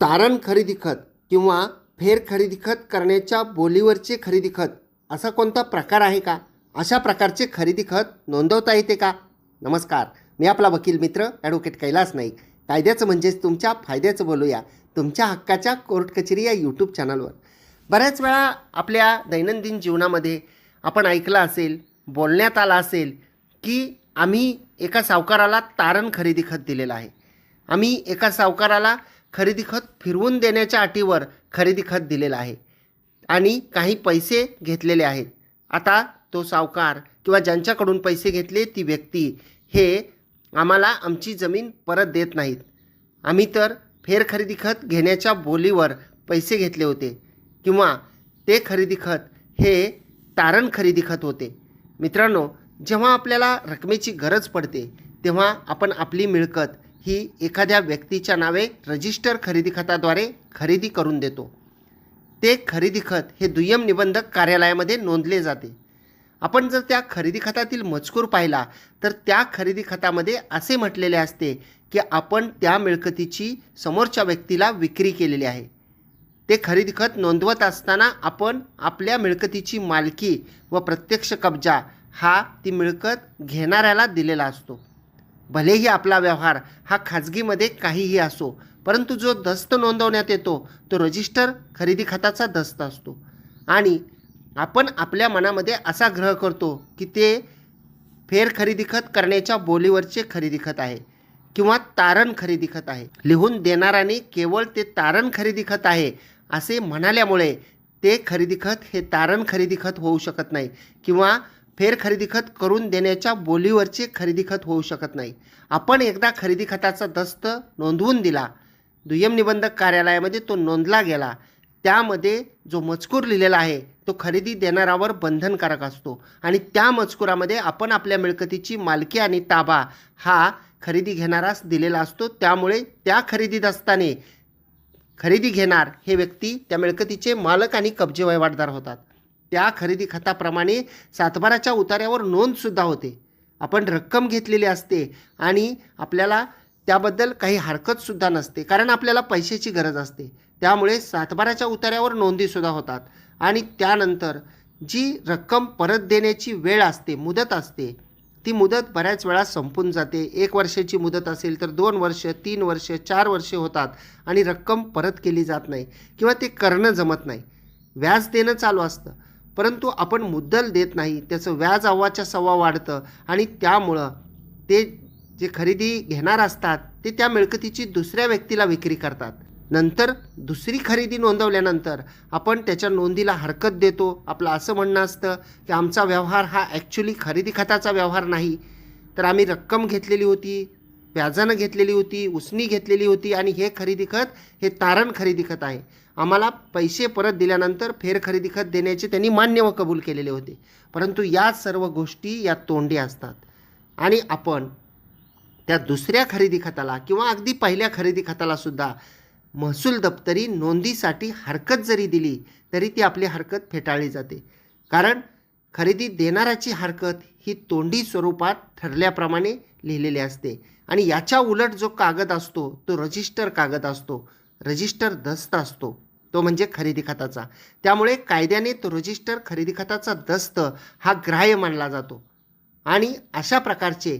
तारण खरेदी खत किंवा फेर खरेदी खत करण्याच्या बोलीवरचे खरेदी खत असा कोणता प्रकार आहे का? अशा प्रकारचे खरेदी खत नोंदवता येते का? नमस्कार मी आपला वकील मित्र ॲडव्होकेट कैलास नाईक. कायद्याचं म्हणजेच तुमच्या फायद्याचं बोलूया तुमच्या हक्काच्या कोर्ट कचेरी या यूट्यूब चॅनलवर बऱ्याच वेळा आपल्या दैनंदिन जीवनामध्ये आपण ऐकलं असेल बोलण्यात आलं असेल की आम्ही एका सावकाराला तारण खरेदी खत दिलेलं आहे. आम्ही एका सावकाराला खरेदी खत फिरवून देण्याच्या अटीवर खरेदी खत दिलेलं आहे. आणि काही पैसे घेतलेले आहेत. आता तो सावकार किंवा ज्यांच्याकडून पैसे घेतले ती व्यक्ती हे आम्हाला आमची जमीन परत देत नाहीत. आम्ही तर फेर खरेदी खत घेण्याच्या बोलीवर पैसे घेतले होते किंवा ते खरेदी खत हे तारण खरेदी खत होते. मित्रांनो जेव्हा आपल्याला रकमेची गरज पडते तेव्हा आपण आपली मिळकत ही एखाद्या व्यक्तीच्या नावे रजिस्टर खरेदी खताद्वारे खरेदी करून देतो. ते खरेदी खत हे दुय्यम निबंधक कार्यालयामध्ये नोंदले जाते. आपण जर त्या खरेदी खतातील मजकूर पाहिला तर त्या खरेदी खतामध्ये असे म्हटलेले असते की आपण त्या मिळकतीची समोरच्या व्यक्तीला विक्री केलेली आहे. ते खरेदी खत नोंदवत असताना आपण आपल्या मिळकतीची मालकी व प्रत्यक्ष कब्जा हा ती मिळकत घेणाऱ्याला दिलेला असतो. भलेही आपला व्यवहार हा खाजगीमध्ये काहीही असो परंतु जो दस्त नोंदवण्यात येतो तो रजिस्टर खरेदी खताचा दस्त असतो. आणि आपण आपल्या मनामध्ये असा ग्रह करतो की ते फेर खरेदी खत करण्याच्या बोलीवरचे खरेदी खत आहे किंवा तारण खरेदी खत आहे. लिहून देणाऱ्याने केवळ ते तारण खरेदी खत आहे असे म्हणाल्यामुळे ते खरेदी खत हे तारण खरेदी खत होऊ शकत नाही किंवा फेर खरेदी खत करून देण्याच्या बोलीवरचे खरेदी खत होऊ शकत नाही. आपण एकदा खरेदी खताचा दस्त नोंदवून दिला दुय्यम निबंधक कार्यालयामध्ये तो नोंदला गेला त्यामध्ये जो मजकूर लिहिलेला आहे तो खरेदी देणाऱ्यावर बंधनकारक असतो. आणि त्या मजकुरामध्ये आपण आपल्या मिळकतीची मालकी आणि ताबा हा खरेदी घेणारास दिलेला असतो. त्यामुळे त्या खरेदी दस्ताने खरेदी घेणार हे व्यक्ती त्या मिळकतीचे मालक आणि कब्जे वहिवाटदार होतात. त्या खरेदी खताप्रमाणे सातबाराच्या उतार्यावर नोंदसुद्धा होते. आपण रक्कम घेतलेली असते आणि आपल्याला त्याबद्दल काही हरकतसुद्धा नसते कारण आपल्याला पैशाची गरज असते. त्यामुळे सातबाराच्या उतार्यावर नोंदीसुद्धा होतात. आणि त्यानंतर जी रक्कम परत देण्याची वेळ असते मुदत असते ती मुदत बऱ्याच वेळा संपून जाते. एक वर्षाची मुदत असेल तर दोन वर्ष तीन वर्ष चार वर्षे होतात आणि रक्कम परत केली जात नाही किंवा ते करणं जमत नाही. व्याज देणं चालू असतं. परंतु आपण मुद्दल देत नाही त्याचं व्याज अव्वाच्या सव्वा वाढतं आणि त्यामुळं ते जे खरेदी घेणार असतात ते त्या मिळकतीची दुसऱ्या व्यक्तीला विक्री करतात. नंतर दुसरी खरेदी नोंदवल्यानंतर आपण त्याच्या नोंदीला हरकत देतो. आपलं असं म्हणणं असतं की आमचा व्यवहार हा ॲक्च्युली खरेदी खताचा व्यवहार नाही. तर आम्ही रक्कम घेतलेली होती व्याजानं घेतलेली होती उसनी घेतलेली होती आणि हे खरेदी खत हे तारण खरेदी खत आहे. आम्हाला पैसे परत दिल्यानंतर फेर खरेदी खत देण्याचे त्यांनी मान्य व कबूल केलेले होते. परंतु या सर्व गोष्टी या तोंडी असतात. आणि आपण त्या दुसऱ्या खरेदी खताला किंवा अगदी पहिल्या खरेदी खताला सुद्धा महसूल दप्तरी नोंदीसाठी हरकत जरी दिली तरी ती आपली हरकत फेटाळली जाते. कारण खरेदी देणाऱ्याची हरकत ही तोंडी स्वरूपात ठरल्याप्रमाणे लिहिलेली असते. आणि याच्या उलट जो कागद असतो तो रजिस्टर कागद असतो रजिस्टर दस्त असतो तो म्हणजे खरेदी खताचा. त्यामुळे कायद्याने तो रजिस्टर खरेदी खताचा दस्त हा ग्राह्य मानला जातो. आणि अशा प्रकारचे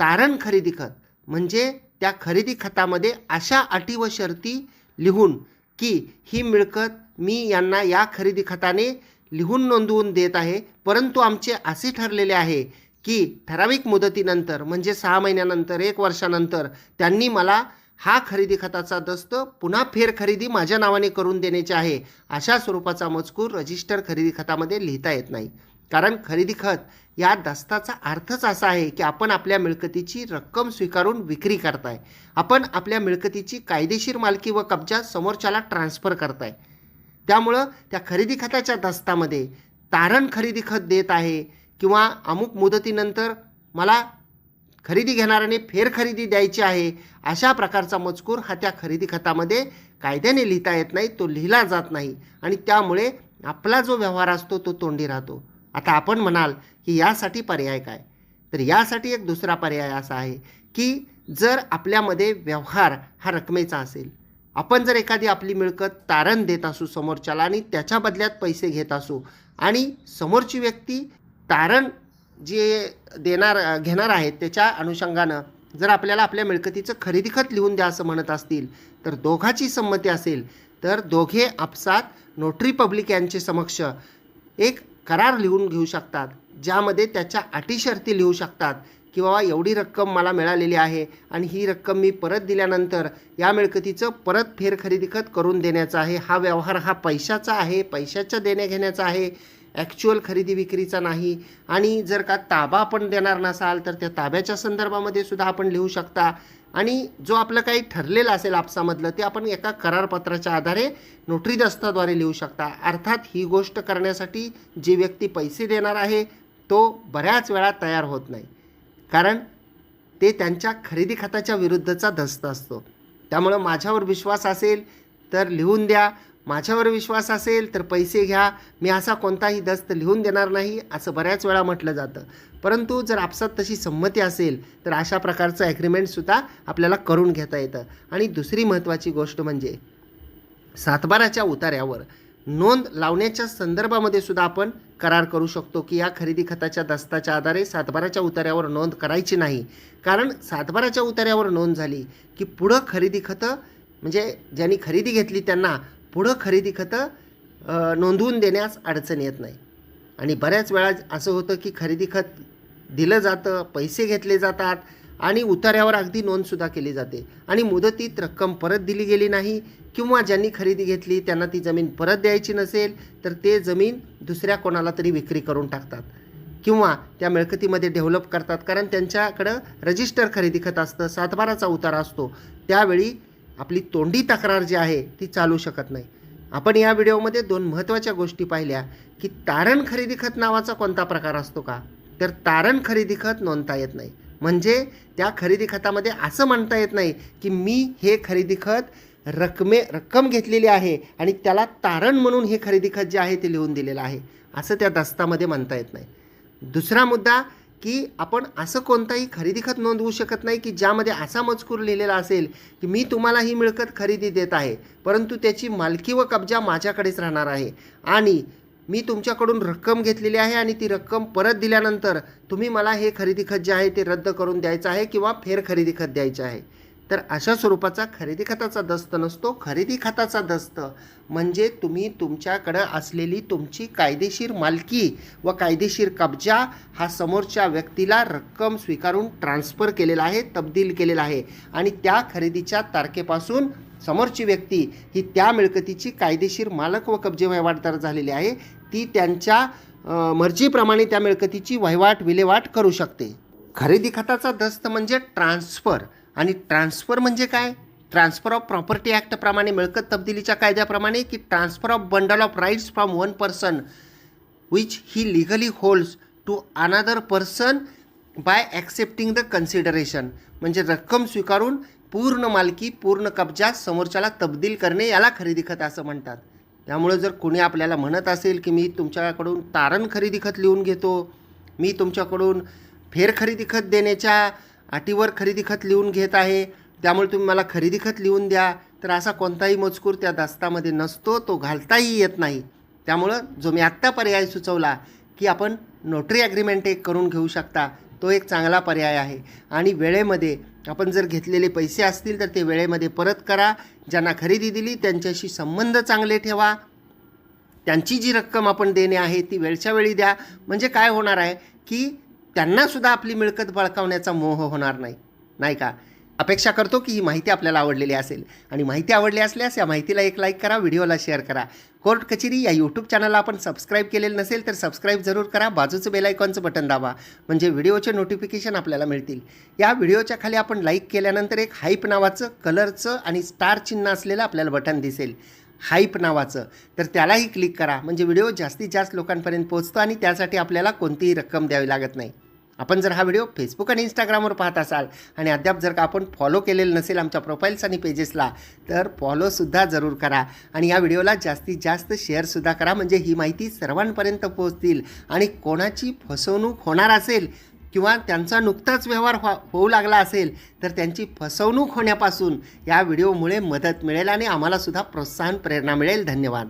तारण खरेदी खत म्हणजे त्या खरेदी खतामध्ये अशा अटी व शर्ती लिहून की ही मिळकत मी यांना या खरेदी खताने लिहून नोंदवून देत आहे परंतु आमचे असे ठरलेले आहे की ठराविक मुदतीनंतर म्हणजे सहा महिन्यानंतर एक वर्षानंतर त्यांनी मला हा खरेदी खताचा दस्त पुन्हा फेर खरेदी माझ्या नावाने करून देण्याचे आहे अशा स्वरूपाचा मजकूर रजिस्टर खरेदी खतामध्ये लिहिता येत नाही. कारण खरेदी खत या दस्ताचा अर्थच असा आहे की आपण आपल्या मिळकतीची रक्कम स्वीकारून विक्री करताय. आपण आपल्या मिळकतीची कायदेशीर मालकी व कब्जा समोरच्याला ट्रान्स्फर करताय. त्यामुळं त्या खरेदी खताच्या दस्तामध्ये तारण खरेदी खत देत आहे किंवा अमुक मुदतीनंतर मला खरेदी घेणाऱ्याने फेर खरेदी द्यायची आहे अशा प्रकारचा मजकूर हा त्या खरेदी खतामध्ये कायद्याने लिहिता येत नाही तो लिहिला जात नाही. आणि त्यामुळे आपला जो व्यवहार असतो तो तोंडी राहतो. आता आपण म्हणाल की यासाठी पर्याय काय? तर यासाठी एक दुसरा पर्याय असा आहे की जर आपल्यामध्ये व्यवहार हा रकमेचा असेल. आपण जर एखादी आपली मिळकत तारण देत असू समोरच्याला आणि त्याच्या बदल्यात पैसे घेत असू आणि समोरची व्यक्ती तारण जे देणार घेणार आहेत त्याच्या अनुषंगानं जर आपल्याला आपल्या मिळकतीचं खरेदी खत लिहून द्या असं म्हणत असतील तर दोघाची संमती असेल तर दोघे आपसात नोटरी पब्लिक यांचे समक्ष एक करार लिहून घेऊ शकतात ज्यामध्ये त्याच्या अटी शर्ती लिहू शकतात की बाबा एवढी रक्कम मला मिळालेली आहे आणि ही रक्कम मी परत दिल्यानंतर या मिळकतीचं परत फेर खरेदी खत करून देण्याचा आहे. हा व्यवहार हा पैशाचा आहे पैशाच्या देण्याघेण्याचा आहे. ॲक्च्युअल खरेदी विक्रीचा नाही. आणि जर का ताबा आपण देणार नसाल तर त्या ताब्याच्या संदर्भामध्ये सुद्धा आपण लिहू शकता. आणि जो आपलं काही ठरलेलं असेल आपसामधलं ते आपण एका करारपत्राच्या आधारे नोटरी दस्ताद्वारे लिहू शकता. अर्थात ही गोष्ट करण्यासाठी जी व्यक्ती पैसे देणार आहे तो बऱ्याच वेळा तयार होत नाही. कारण ते त्यांच्या खरेदी खताच्या विरुद्धचा दस्त असतो. त्यामुळं माझ्यावर विश्वास असेल तर लिहून द्या. माझ्यावर विश्वास असेल तर पैसे घ्या. मी असा कोणताही दस्त लिहून देणार नाही असं बऱ्याच वेळा म्हटलं जातं. परंतु जर आपसात तशी संमती असेल तर अशा प्रकारचं ॲग्रीमेंटसुद्धा आपल्याला करून घेता येतं. आणि दुसरी महत्त्वाची गोष्ट म्हणजे सातबाराच्या उतार्यावर नोंद लावण्याच्या संदर्भामध्ये सुद्धा आपण करार करू शकतो की या खरेदी खताच्या दस्ताच्या आधारे सातबाराच्या उतार्यावर नोंद करायची नाही. कारण सातबाराच्या उतार्यावर नोंद झाली की पुढं खरेदी खतं म्हणजे ज्यांनी खरेदी घेतली त्यांना पुढं खरेदी खतं नोंदवून देण्यास अडचण येत नाही. आणि बऱ्याच वेळा असं होतं की खरेदी खत दिलं जातं पैसे घेतले जातात आणि उतार्यावर अगदी नोंदसुद्धा केली जाते. आणि मुदतीत रक्कम परत दिली गेली नाही किंवा ज्यांनी खरेदी घेतली त्यांना ती जमीन परत द्यायची नसेल तर ते जमीन दुसऱ्या कोणाला तरी विक्री करून टाकतात किंवा त्या मिळकतीमध्ये डेव्हलप करतात. कारण त्यांच्याकडं रजिस्टर खरेदी खत असतं सातबाराचा उतारा असतो. त्यावेळी आपली तोंडी तक्रार जी आहे ती चालू शकत नाही. आपण या व्हिडिओमध्ये दोन महत्त्वाच्या गोष्टी पाहिल्या की तारण खरेदी खत नावाचा कोणता प्रकार असतो का? तर तारण खरेदी खत नोंदता येत नाही. म्हणजे त्या खरेदी खतामध्ये असं म्हणता येत नाही की मी हे खरेदी खत रकमे रक्कम घेतलेली आहे आणि त्याला तारण म्हणून हे खरेदी खत जे आहे ते लिहून दिलेलं आहे. असं त्या दस्तामध्ये म्हणता येत नाही. दुसरा मुद्दा की आपण असं कोणताही खरेदी खत नोंदवू शकत नाही की ज्यामध्ये असा मजकूर लिहिलेला असेल की मी तुम्हाला ही मिळकत खरेदी देत आहे परंतु त्याची मालकी व कब्जा माझ्याकडेच राहणार आहे आणि मी तुमच्याकडून रक्कम घेतलेली आहे आणि ती रक्कम परत दिल्यानंतर तुम्ही मला हे खरेदी खत जे आहे ते रद्द करून द्यायचं आहे किंवा फेर खरेदी खत द्यायचं आहे. तर अशा स्वरूपाचा खरेदी खताचा दस्त नसतो. खरेदी खताचा दस्त म्हणजे तुम्ही तुमच्याकडं असलेली तुमची कायदेशीर मालकी व कायदेशीर कब्जा हा समोरच्या व्यक्तीला रक्कम स्वीकारून ट्रान्सफर केलेला आहे तब्दील केलेला आहे. आणि त्या खरेदीच्या तारखेपासून समोरची व्यक्ती ही त्या मिळकतीची कायदेशीर मालक व कब्जे वहिवाटदार झालेली आहे. ती त्यांच्या मर्जीप्रमाणे त्या मिळकतीची वहिवाट विल्हेवाट करू शकते. खरेदी खताचा दस्त म्हणजे ट्रान्सफर आणि ट्रान्सफर म्हणजे काय? ट्रान्सफर ऑफ प्रॉपर्टी ॲक्टप्रमाणे मिळकत तब्दिलीच्या कायद्याप्रमाणे की transfer of bundle of rights from one person which he legally holds to another person by accepting the consideration म्हणजे रक्कम स्वीकारून पूर्ण मालकी पूर्ण कब्जा समोरच्याला तब्दील करणे याला खरेदी खत असं म्हणतात. त्यामुळे जर कोणी आपल्याला म्हणत असेल की मी तुमच्याकडून तारण खरेदी खत लिहून घेतो मी तुमच्याकडून फेर खरेदी खत देण्याच्या अटीवर खरेदी खत लिहून घेत आहे. त्यामुळे तुम्ही मला खरेदी खत लिहून द्या. तर असा कोणताही मजकूर त्या दस्तामध्ये नसतो तो घालताही येत नाही. त्यामुळं जो मी आत्ता पर्याय सुचवला की आपण नोटरी ॲग्रीमेंट एक करून घेऊ शकता तो एक चांगला पर्याय आहे. आणि वेळेमध्ये आपण जर घेतलेले पैसे असतील तर ते वेळेमध्ये परत करा. ज्यांना खरेदी दिली त्यांच्याशी संबंध चांगले ठेवा. त्यांची जी रक्कम आपण देणे आहे ती वेळच्या वेळी द्या. म्हणजे काय होणार आहे की त्यांनासुद्धा आपली मिळकत बळकावण्याचा मोह होणार नाही. नाही का? अपेक्षा करतो की ही माहिती आपल्याला आवडलेली असेल. आणि माहिती आवडली असल्यास या माहितीला एक लाईक करा व्हिडिओला शेअर करा. कोर्ट कचेरी या यूट्यूब चॅनलला आपण सबस्क्राईब केलेलं नसेल तर सबस्क्राईब जरूर करा. बाजूचं बेलायकॉनचं बटन दाबा. म्हणजे व्हिडिओचे नोटिफिकेशन आपल्याला मिळतील. या व्हिडिओच्या खाली आपण लाईक केल्यानंतर एक हाईप नावाचं कलरचं आणि स्टार चिन्ह असलेलं आपल्याला बटन दिसेल. हाईप नावाचं. तर त्यालाही क्लिक करा. म्हणजे व्हिडिओ जास्तीत जास्त लोकांपर्यंत पोहोचतो आणि त्यासाठी आपल्याला कोणतीही रक्कम द्यावी लागत नाही. आपण जर हा व्हिडिओ फेसबुक आणि इंस्टाग्रामवर पाहत असाल आणि अद्याप जर का आपण फॉलो केलेलं नसेल आमच्या प्रोफाईल्स आणि पेजेसला तर फॉलोसुद्धा जरूर करा. आणि या व्हिडिओला जास्तीत जास्त शेअरसुद्धा करा. म्हणजे ही माहिती सर्वांपर्यंत पोहोचतील आणि कोणाची फसवणूक होणार असेल किंवा त्यांचा नुकताच व्यवहार व्हा होऊ लागला असेल तर त्यांची फसवणूक होण्यापासून या व्हिडिओमुळे मदत मिळेल आणि आम्हालासुद्धा प्रोत्साहन प्रेरणा मिळेल. धन्यवाद.